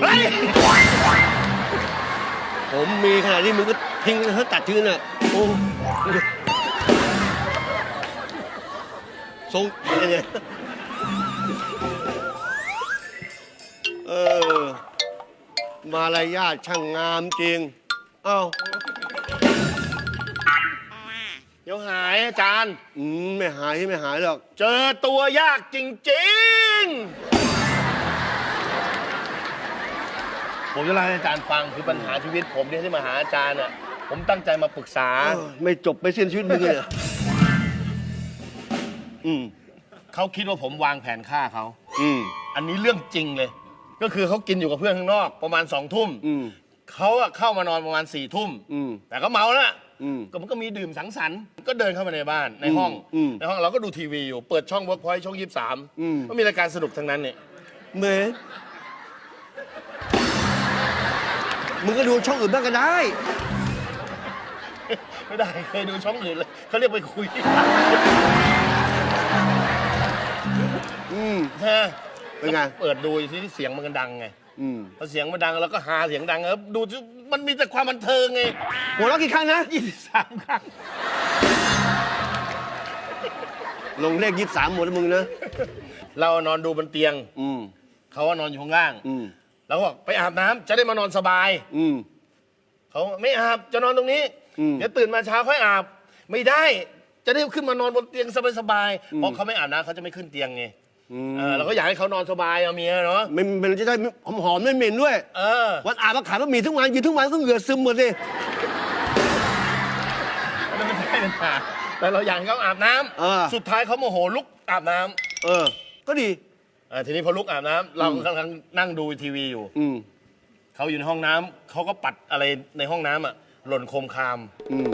เฮ้ยผมมีขนาดนี้มึงก็ทิ้งเขาตัดทิ้งน่ะโอ้ทรงอะไรเนี่ยเออมารยาทช่างงามจริง เอ้า ดี๋ยวหายอาจารย์ อืมไม่หายไม่หายหรอก เจอตัวยากจริง ๆ ผมจะเล่าให้อาจารย์ฟังคือปัญหาชีวิตผมเนี่ยที่มาหาอาจารย์อะ ผมตั้งใจมาปรึกษาเออไม่จบไม่สิ้นชีวิตมึงเลยเหรออืมเขาคิดว่าผมวางแผนฆ่าเขา อืม อันนี้เรื่องจริงเลย ก็คือเขากินอยู่กับเพื่อนข้างนอก ประมาณสองทุ่มอืมเขาอะเข้ามานอนประมาณสี่ทุ่มอืม แต่ก็เมาแล้วล่ะอืม ก็มันก็มีดื่มสังสรรค์ก็เดินเข้ามาในบ้านในห้องอืมในห้องเราก็ดูทีวีอยู่เปิดช่องเวิร์กพอยต์ช่องยี่สามอืมก็มีรายการสนุกทั้งนั้นเนี่ยเมมึงก็ดูช่องอื่นบ้างก็ได้ ไม่ได้เคยดูช่องอื่นเลยเขาเรียกไปคุยอืมฮะเป็นไง เปิดดูที่เสียงมันก็ดังไงอืมพอเสียงมันดังแล้วก็หาเสียงดังแล้วดู มันมีแต่ความบันเทิงไงหัวเราะกี่ครั้งนะ ยี่สิบสามครั้ง ลงเลขยี่สามหมดแล้วมึงนะ เรานอนดูบนเตียง อืม เขาว่านอนอยู่ข้างล่างอืม เราก็บอกไปอาบน้ำจะได้มานอนสบาย อืม เขาไม่อาบจะนอนตรงนี้ อืม เดี๋ยวตื่นมาเช้าค่อยอาบ ไม่ได้จะได้ขึ้นมานอนบนเตียงสบายๆเพราะเขาไม่อาบน้ำเขาจะไม่ขึ้นเตียงไงอืม เออเราก็อยากให้เขานอนสบายเอาเมียเนาะมันมันจะได้หอมหอมๆไม่เหม็นด้วย เออวันอาบมาขายบะหมี่ทุกวันกินทุกวันก็เหงื่อซึมหมดเลยอันนั้นไม่ใช่ปัญหาแต่เราอยากให้เขาอาบน้ำเออสุดท้ายเขาโมโหลุกอาบน้ำเออ ก็ดีเออทีนี้พอลุกอาบน้ำเรากำลังนั่งดูทีวีอยู่ อืมเขาอยู่ในห้องน้ำเขาก็ปัดอะไรในห้องน้ำอะหล่นโคมคาม อืม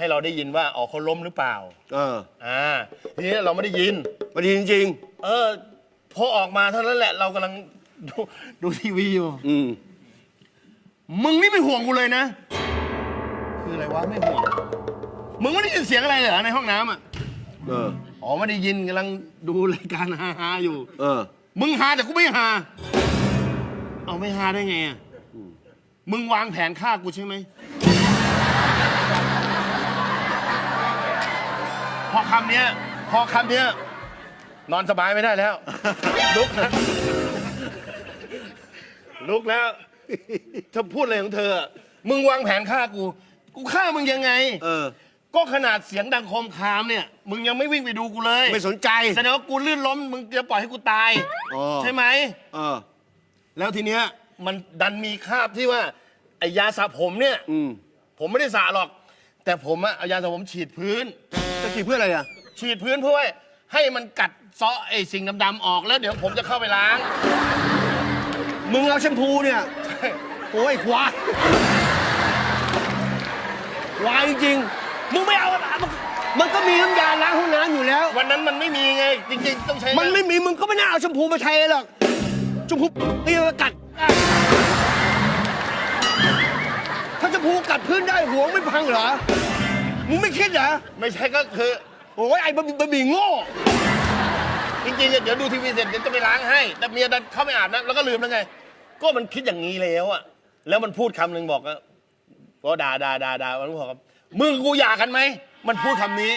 ให้เราได้ยินว่าอ๋อเขาล้มหรือเปล่า เอออ่า ทีนี้เราไม่ได้ยินมาดีจริง เออพอออกมาเท่านั้นแหละ เรากำลังดูดูทีวีอยู่ ๆ อืมมึงนี่ไม่ห่วงกูเลยนะ คืออะไรวะไม่ห่วง มึงไม่ได้ยินเสียงอะไรเลยเหรอในห้องน้ำอะ เออ อ๋อไม่ได้ยินกำลังดูรายการฮาๆอยู่ เออ มึงหาแต่กูไม่หาเอาไม่หาได้ไงอะ มึงวางแผนฆ่ากูใช่ไหม พอคำเนี้ย พอคำเนี้ย นอนสบายไม่ได้แล้ว ลุกนะลุกแล้วเธอพูดอะไรของเธออะมึงวางแผนฆ่ากู กูฆ่ามึงยังไง เออ ก็ขนาดเสียงดังโคมคามเนี่ย มึงยังไม่วิ่งไปดูกูเลยไม่สนใจ แสดงว่ากูลื่นล้ม มึงจะปล่อยให้กูตาย อ๋อ ใช่ไหม เออ แล้วทีเนี้ยมันดันมีคราบที่ว่าไอ้ยาสระผมเนี่ย อืม ผมไม่ได้สระหรอก แต่ผมอะเอายาสระผมฉีดพื้น จะกี่เพื่ออะไรอะฉีดพื้นเพื่อให้มันกัดเซาะไอ้สิ่งดำๆออกแล้วเดี๋ยวผมจะเข้าไปล้าง มึงเอาแชมพูเนี่ยโอ้ยควายควายจริงๆมึงไม่เอาอะมันมันก็มีน้ำยาล้างห้องน้ำอยู่แล้ว วันนั้นมันไม่มีไง จริงๆ ต้องใช้มันไม่มีมึงก็ไม่น่าเอาแชมพูมาใช้หรอกแชมพูเตียกัดถ้าแชมพูกัดพื้นได้หัวไม่พังเหรอ มึงไม่คิดเหรอ ไม่ใช่ก็คือโอ้ยไอ้บะหมี่บะหมี่โง่ จริงๆเดี๋ยวดูทีวีเสร็จเดี๋ยวจะไปล้างให้ แต่เมียดันเข้าไปอาบน้ำแล้วก็ลืมแล้วไง ก็มันคิดอย่างนี้แล้วอะแล้วมันพูดคำหนึ่งบอกอะก็ด่าด่าด่าด่ามันบอกว่ามึงกูหย่ากันไหม มันพูดคำนี้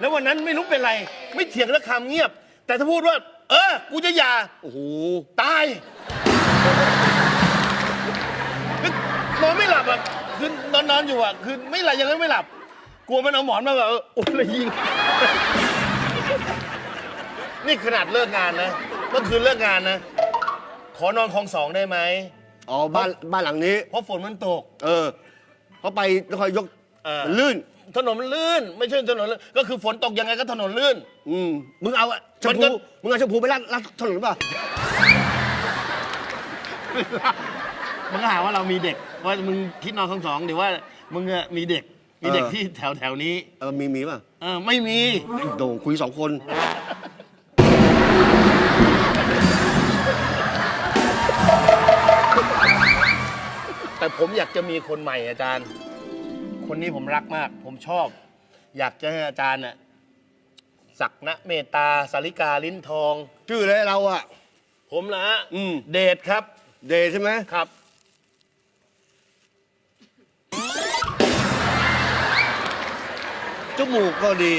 แล้ววันนั้นไม่รู้เป็นไร ไม่เถียงแล้วคำเงียบ แต่ถ้าพูดว่า เออ กูจะหย่าโอ้โหตาย นอนไม่หลับอะคือนอนนอนอยู่อะคือไม่หลับยังไงไม่หลับ กลัวมันเอาหมอนมาแบบเออโอ้ยเลยยิง นี่ขนาดเลิกงานนะเมื่อคืนเลิกงานนะ ขอนอนคลองสองได้ไหมอ๋อบ้านบ้านหลังนี้ เพราะฝนมันตก เออเขาไปแล้วคอยยกเออลื่น ถนนมันลื่น ไม่ใช่ถนนลื่นก็คือฝนตกยังไงก็ถนนลื่น อืมมึงเอาอะแชมัมนก็ พูมึงเอาแชมพูไปรัดรัดถนนหรือเปล่า มึงก็หาว่าเรามีเด็ก ว่ามึงคิดนอนคลองสองหรือว่ามึงอะมีเด็ก มีเด็กเออ ที่แถวแถวๆนี้ เออมีมีป่ะเออไม่มี ไอ้โด่งคุยสองคนแต่ผมอยากจะมีคนใหม่อาจารย์ คนนี้ผมรักมาก ผมชอบ อยากจะให้อาจารย์น่ะศักณเมตตาสาริกาลิ้นทอง ชื่ออะไรเราอะผมนะฮะอืม เดชครับ เดชใช่ไหมครับ จมูกก็ดี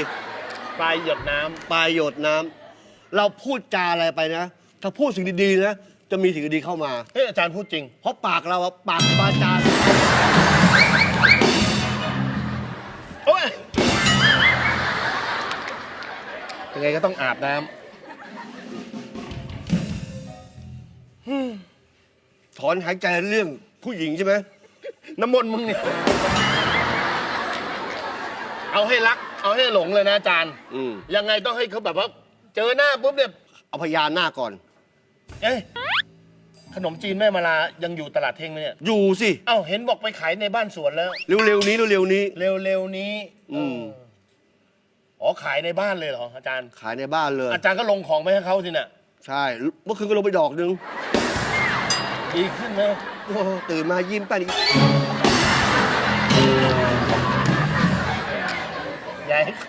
ปลายหยดน้ำปลายหยดน้ำเราพูดจาอะไรไปนะ ถ้าพูดสิ่งดีๆนะ จะมีสิ่งดีๆเข้ามา เฮ้ยอาจารย์พูดจริง เพราะปากเราอะปากบาจาโอ้ยยังไงก็ต้องอาบน้ถอนหายใจเรื่องผู้หญิงใช่ไหมำน้ำมนต์มึงเนี่ย เอาให้รัก เอาให้หลงเลยนะอาจารย์อืม ยังไงต้องให้เขาแบบว่า เจอหน้าปุ๊บเนี่ย เอาพยานหน้าก่อน เอ้ยขนมจีนแม่มาลายังอยู่ตลาดเท่งไหมเนี่ยอยู่สิ เอ้าเห็นบอกไปขายในบ้านสวนแล้ว เร็วๆนี้เร็วๆนี้ เร็วๆนี้อืม เอออ๋อขายในบ้านเลยเหรออาจารย์ ขายในบ้านเลย อาจารย์ก็ลงของไปให้เขาสิน่ะใช่ เมื่อคืนก็ลงไปดอกนึง ดีขึ้นไหมโอ้โหตื่นมายิ้มไปนี่อย่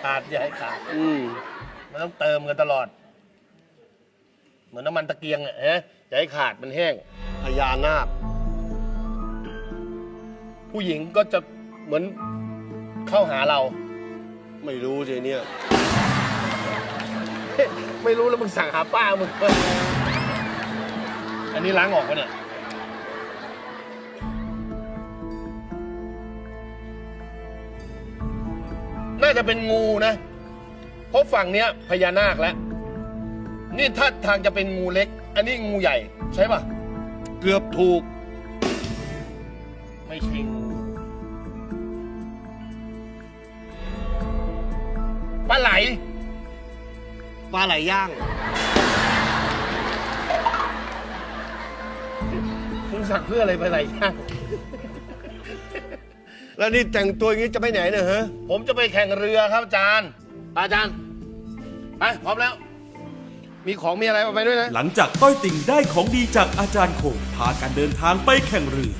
ขาดอย่าให้ขาด อืมมันต้องเติมกันตลอด เหมือนน้ำมันตะเกียงอะฮะอย่าให้ขาดมันแห้ง พญานาค ผู้หญิงก็จะเหมือนเข้าหาเรา ไม่รู้สิเนี่ย ไม่รู้แล้วมึงสั่งหาป้ามึงเว้ยอันนี้ล้างออกปะเนี่ย น่าจะเป็นงูนะ เพราะฝั่งเนี้ยพญานาคแล้ว นี่ถ้าทางจะเป็นงูเล็ก อันนี้งูใหญ่ใช่ปะเกือบถูก ไม่ใช่งูปลาไหล ปลาไหลย่างมึงสั่งเพื่ออะไรปลาไหลย่าง แล้วนี่แต่งตัวอย่างนี้จะไปไหนเนี่ยฮะ ผมจะไปแข่งเรือครับอาจารย์ไปอาจารย์ไปพร้อมแล้ว มีของมีอะไรเอาไปด้วยนะ หลังจากต้อยติ่งได้ของดีจากอาจารย์คงพากันเดินทางไปแข่งเรือ